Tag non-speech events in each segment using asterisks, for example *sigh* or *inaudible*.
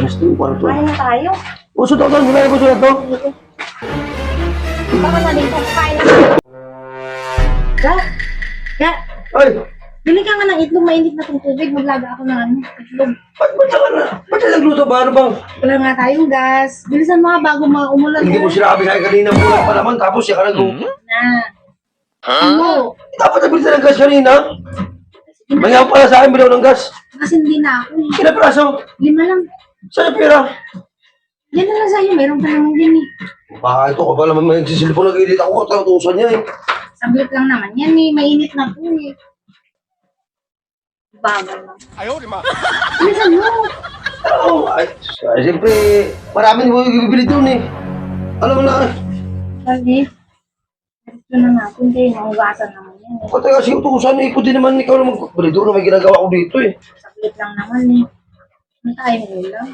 Gusto yung kwarto. Kain na tayo. Puso to, Don. Wala na puso na to. Baka na din kung kain na. Ga, ga, Ay! bili ka nga ng itlog, mainit na itong tubig. Maglaga ako ng ano, itlog. Ba't ba't ka na? Ba't ka nagluto ba? Ano bang? Wala nga tayong gas. Bilisan mo nga bago ma umulan. Hindi mo sinabi sa'yo kanina bulan pa naman tapos siya ka nag Na. Ano? Dapat nabilisan ng gas kanina. Mayroon pala sa akin, bilaw ng gas. Kasi hindi na ako eh. Kina praso? Lima lang. Saan yung pera? Yan na lang sa'yo. Meron ka naman din eh. Baka ito ka pala may nagsisilipon nag-edit ako. Tautusan niya eh. Sablit lang naman yan eh. Mainit na po eh. Bagal lang. Bilisan mo. Oo, ay, ay, siyempre, marami mo yung bibili doon eh. Alam mo na, Sabi, ito na natin kayo. Mahugasan naman yan eh. Kasi utusan eh. Ikaw din naman ikaw naman. Bali doon na may ginagawa ko dito eh. Sablit lang naman eh. Tayong ulam?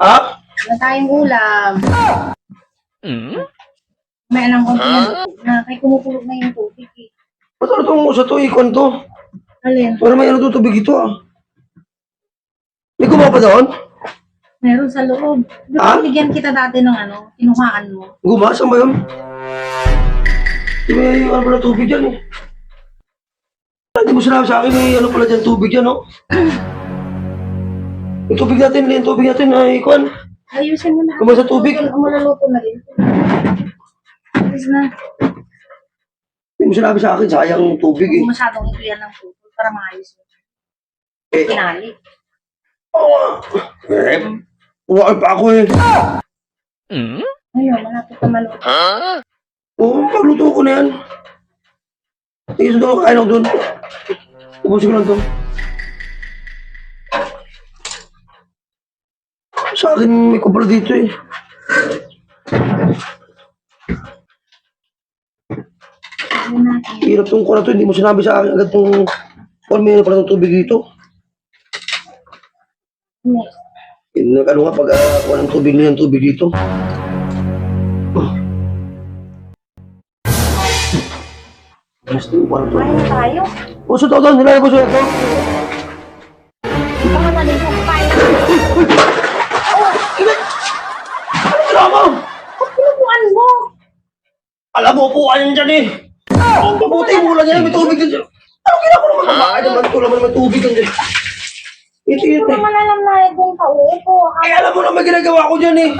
Ha? Ano tayong ulam? May anong konti na luto na. Kaya kumukulog na yung tubig eh. Ba't ano itong sa to? Ikon to? Alin? Para may ano to tubig ito ah. May gumawa pa doon? Meron sa loob. Di Ah? bigyan kita dati ng ano, kinuhaan mo? Guma? Saan ba yun? Di ba yung ano pala tubig yan eh? Hindi mo sinabi sa akin may ano pala dyan tubig yan oh. *clears throat* Yung tubig natin, yung tubig natin ay ikon. Ayusin mo na. Kumain sa tubig. Maluluto na rin. Ayos na. Hindi mo sinabi sa akin, sayang tubig eh. Huwag masyadong ikliyan ng puto para maayos mo. Eh, Pinali. eh, uwakay pa ako eh. Ayun, malapit na maluto. Oo, pagluto ko na yan. Sige, sunod ako, kain ako doon. Ubusin ko lang doon. Sa akin, may kubra dito eh. Hirap tong ko na to, hindi mo sinabi sa akin agad tong kung may pala ng tubig dito. Hindi ano nga pag uh, kuha ng tubig na yung tubig dito. Gusto yung kwarto. Kain na tayo. Puso to doon, nilagay puso ito. Alam mo, upuan yan dyan eh. Ang mabuti mo lang yan, may tubig dyan. Ano ginawa ko naman? Babae naman ito naman may tubig dyan. Ito ko eh. naman alam na kung kaupo. Ay, alam mo na may ginagawa ko dyan eh.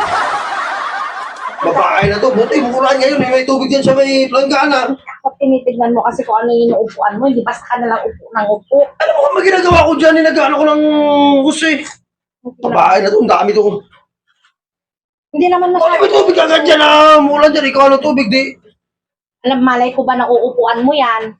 Babae na to, buti bukulan ngayon eh. May tubig dyan sa may planggana. Kapag tinitignan mo kasi kung ano yung inuupuan mo, hindi basta ka na lang upo ng upo. Alam mo kung ginagawa ko dyan eh. Nag-ano ko ng gusto eh. Babae na to, ang dami to. Hindi naman Ano masyado. may tubig agad dyan ah. Mula dyan, ikaw ano tubig di. Alam, malay ko ba na uupuan mo yan?